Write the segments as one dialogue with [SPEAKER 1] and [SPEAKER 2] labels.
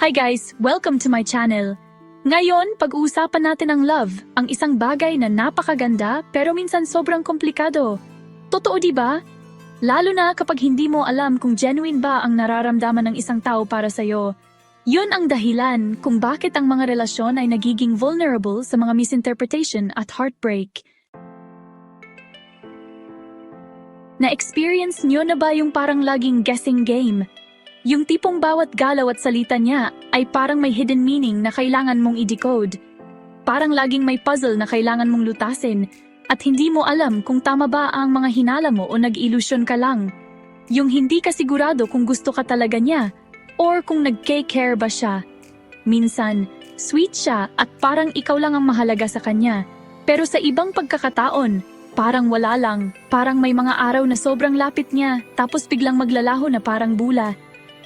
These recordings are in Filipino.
[SPEAKER 1] Hi guys! Welcome to my channel. Ngayon, pag-uusapan natin ang love, ang isang bagay na napakaganda pero minsan sobrang komplikado. Totoo di ba? Lalo na kapag hindi mo alam kung genuine ba ang nararamdaman ng isang tao para sa'yo. Yun ang dahilan kung bakit ang mga relasyon ay nagiging vulnerable sa mga misinterpretation at heartbreak. Na-experience nyo na ba yung parang laging guessing game? Yung tipong bawat galaw at salita niya ay parang may hidden meaning na kailangan mong i-decode. Parang laging may puzzle na kailangan mong lutasin at hindi mo alam kung tama ba ang mga hinala mo o nag-ilusyon ka lang. Yung hindi ka sigurado kung gusto ka talaga niya or kung nag-care ba siya. Minsan, sweet siya at parang ikaw lang ang mahalaga sa kanya. Pero sa ibang pagkakataon, parang wala lang. Parang may mga araw na sobrang lapit niya tapos biglang maglalaho na parang bula.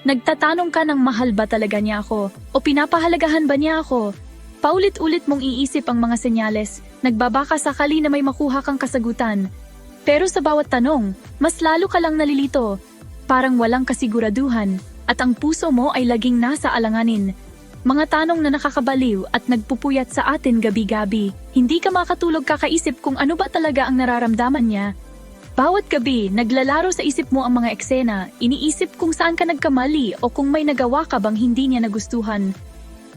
[SPEAKER 1] Nagtatanong ka ng mahal ba talaga niya ako o pinapahalagahan ba niya ako? Paulit-ulit mong iisip ang mga senyales, nagbabaka sakali na may makuha kang kasagutan. Pero sa bawat tanong, mas lalo ka lang nalilito. Parang walang kasiguraduhan at ang puso mo ay laging nasa alanganin. Mga tanong na nakakabaliw at nagpupuyat sa atin gabi-gabi. Hindi ka makatulog kakaisip kung ano ba talaga ang nararamdaman niya bawat gabi, naglalaro sa isip mo ang mga eksena, iniisip kung saan ka nagkamali o kung may nagawa ka bang hindi niya nagustuhan.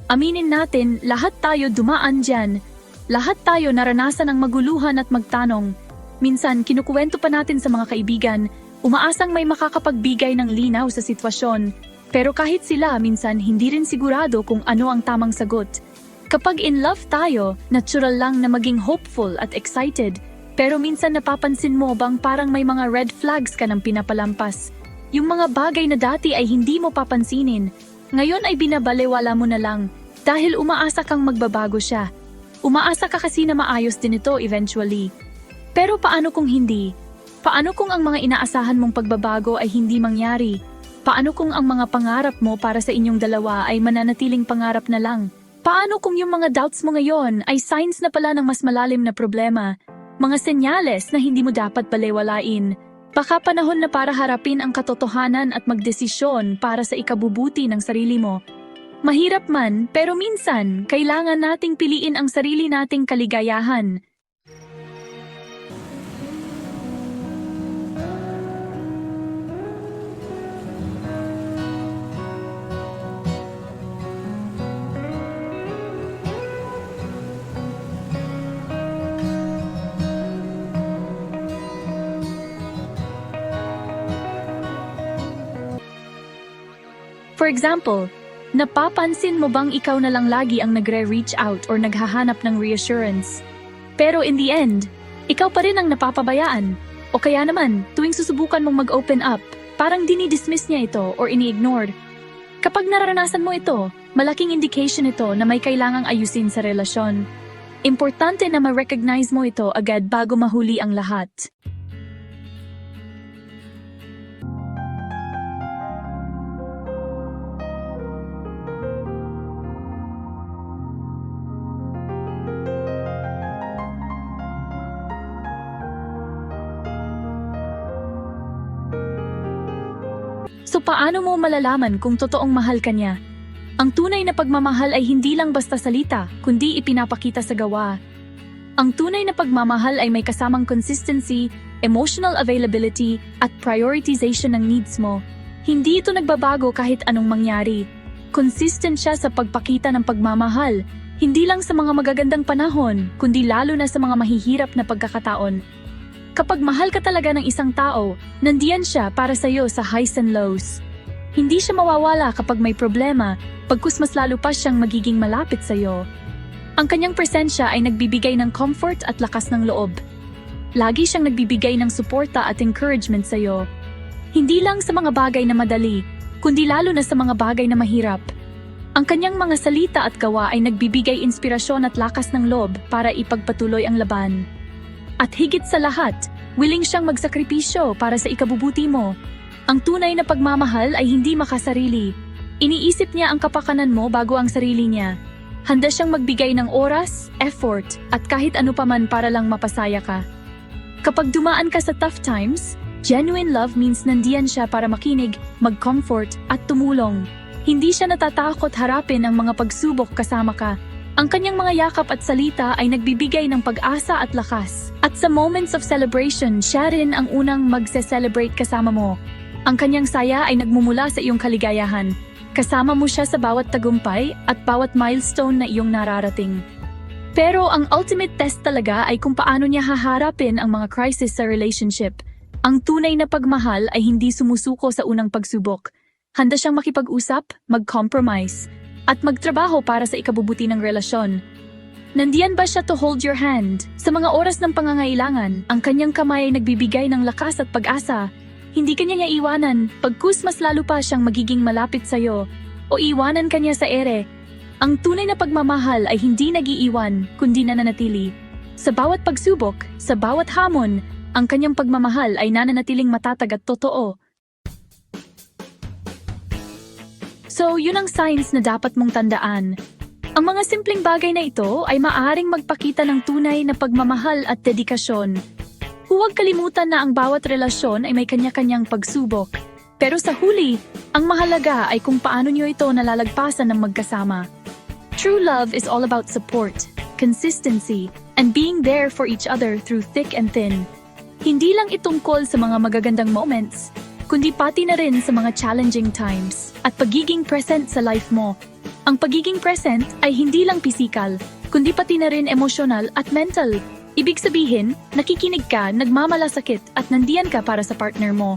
[SPEAKER 1] Aminin natin, lahat tayo dumaan dyan. Lahat tayo naranasan ang maguluhan at magtanong. Minsan, kinukuwento pa natin sa mga kaibigan, umaasang may makakapagbigay ng linaw sa sitwasyon. Pero kahit sila, minsan hindi rin sigurado kung ano ang tamang sagot. Kapag in love tayo, natural lang na maging hopeful at excited – pero minsan napapansin mo bang parang may mga red flags ka ng pinapalampas. Yung mga bagay na dati ay hindi mo papansinin. Ngayon ay binabalewala mo na lang dahil umaasa kang magbabago siya. Umaasa ka kasi na maayos din ito eventually. Pero paano kung hindi? Paano kung ang mga inaasahan mong pagbabago ay hindi mangyari? Paano kung ang mga pangarap mo para sa inyong dalawa ay mananatiling pangarap na lang? Paano kung yung mga doubts mo ngayon ay signs na pala ng mas malalim na problema mga senyales na hindi mo dapat balewalain. Baka panahon na para harapin ang katotohanan at magdesisyon para sa ikabubuti ng sarili mo. Mahirap man, pero minsan, kailangan nating piliin ang sarili nating kaligayahan. For example, napapansin mo bang ikaw na lang lagi ang nagre-reach out or naghahanap ng reassurance? Pero in the end, ikaw pa rin ang napapabayaan. O kaya naman, tuwing susubukan mong mag-open up, parang dinidismiss niya ito or ini-ignore. Kapag nararanasan mo ito, malaking indication ito na may kailangang ayusin sa relasyon. Importante na ma-recognize mo ito agad bago mahuli ang lahat. So paano mo malalaman kung totoong mahal ka niya? Ang tunay na pagmamahal ay hindi lang basta salita, kundi ipinapakita sa gawa. Ang tunay na pagmamahal ay may kasamang consistency, emotional availability, at prioritization ng needs mo. Hindi ito nagbabago kahit anong mangyari. Consistent siya sa pagpakita ng pagmamahal, hindi lang sa mga magagandang panahon, kundi lalo na sa mga mahihirap na pagkakataon. Kapag mahal ka talaga ng isang tao, nandiyan siya para sa iyo sa highs and lows. Hindi siya mawawala kapag may problema, pagkus mas lalo pa siyang magiging malapit sa iyo. Ang kanyang presensya ay nagbibigay ng comfort at lakas ng loob. Lagi siyang nagbibigay ng suporta at encouragement sa iyo. Hindi lang sa mga bagay na madali, kundi lalo na sa mga bagay na mahirap. Ang kanyang mga salita at gawa ay nagbibigay inspirasyon at lakas ng loob para ipagpatuloy ang laban. At higit sa lahat, willing siyang magsakripisyo para sa ikabubuti mo. Ang tunay na pagmamahal ay hindi makasarili. Iniisip niya ang kapakanan mo bago ang sarili niya. Handa siyang magbigay ng oras, effort, at kahit ano paman para lang mapasaya ka. Kapag dumaan ka sa tough times, genuine love means nandiyan siya para makinig, mag-comfort, at tumulong. Hindi siya natatakot harapin ang mga pagsubok kasama ka. Ang kanyang mga yakap at salita ay nagbibigay ng pag-asa at lakas. At sa moments of celebration, siya rin ang unang magse-celebrate kasama mo. Ang kanyang saya ay nagmumula sa iyong kaligayahan. Kasama mo siya sa bawat tagumpay at bawat milestone na iyong nararating. Pero ang ultimate test talaga ay kung paano niya haharapin ang mga crisis sa relationship. Ang tunay na pagmahal ay hindi sumusuko sa unang pagsubok. Handa siyang makipag-usap, mag-compromise, at magtrabaho para sa ikabubuti ng relasyon. Nandiyan ba siya to hold your hand? Sa mga oras ng pangangailangan, ang kanyang kamay ay nagbibigay ng lakas at pag-asa. Hindi kanya niya iwanan, pagkus mas lalo pa siyang magiging malapit sa'yo, o iwanan kanya sa ere. Ang tunay na pagmamahal ay hindi nag-iiwan, kundi nananatili. Sa bawat pagsubok, sa bawat hamon, ang kanyang pagmamahal ay nananatiling matatag at totoo. So, yun ang signs na dapat mong tandaan. Ang mga simpleng bagay na ito ay maaaring magpakita ng tunay na pagmamahal at dedikasyon. Huwag kalimutan na ang bawat relasyon ay may kanya-kanyang pagsubok. Pero sa huli, ang mahalaga ay kung paano nyo ito nalalagpasan ng magkasama. True love is all about support, consistency, and being there for each other through thick and thin. Hindi lang itungkol sa mga magagandang moments, kundi pati na rin sa mga challenging times at pagiging present sa life mo. Ang pagiging present ay hindi lang pisikal, kundi pati na rin emosyonal at mental. Ibig sabihin, nakikinig ka, nagmamalasakit at nandiyan ka para sa partner mo.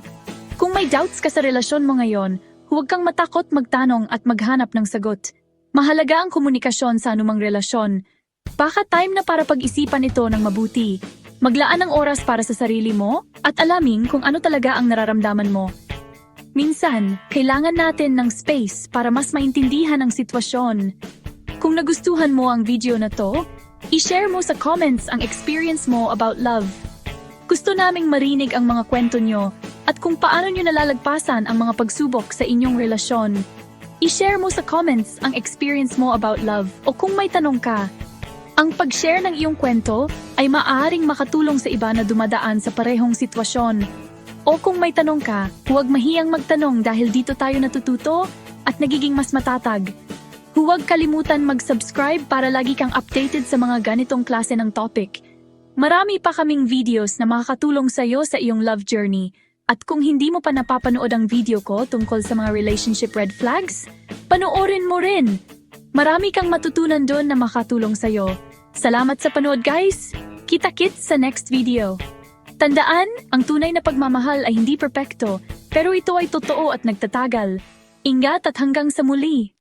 [SPEAKER 1] Kung may doubts ka sa relasyon mo ngayon, huwag kang matakot magtanong at maghanap ng sagot. Mahalaga ang komunikasyon sa anumang relasyon. Baka time na para pag-isipan ito ng mabuti. Maglaan ng oras para sa sarili mo at alamin kung ano talaga ang nararamdaman mo. Minsan, kailangan natin ng space para mas maintindihan ang sitwasyon. Kung nagustuhan mo ang video na to, i-share mo sa comments ang experience mo about love. Gusto naming marinig ang mga kwento nyo at kung paano nyo nalalagpasan ang mga pagsubok sa inyong relasyon. I-share mo sa comments ang experience mo about love o kung may tanong ka. Ang pag-share ng iyong kwento ay maaaring makatulong sa iba na dumadaan sa parehong sitwasyon. O kung may tanong ka, huwag mahiyang magtanong dahil dito tayo natututo at nagiging mas matatag. Huwag kalimutan mag-subscribe para lagi kang updated sa mga ganitong klase ng topic. Marami pa kaming videos na makakatulong sa iyo sa iyong love journey. At kung hindi mo pa napapanood ang video ko tungkol sa mga relationship red flags, panoorin mo rin. Marami kang matutunan doon na makatulong sa iyo. Salamat sa panood guys! Kita-kits sa next video! Tandaan, ang tunay na pagmamahal ay hindi perpekto, pero ito ay totoo at nagtatagal. Ingat at hanggang sa muli!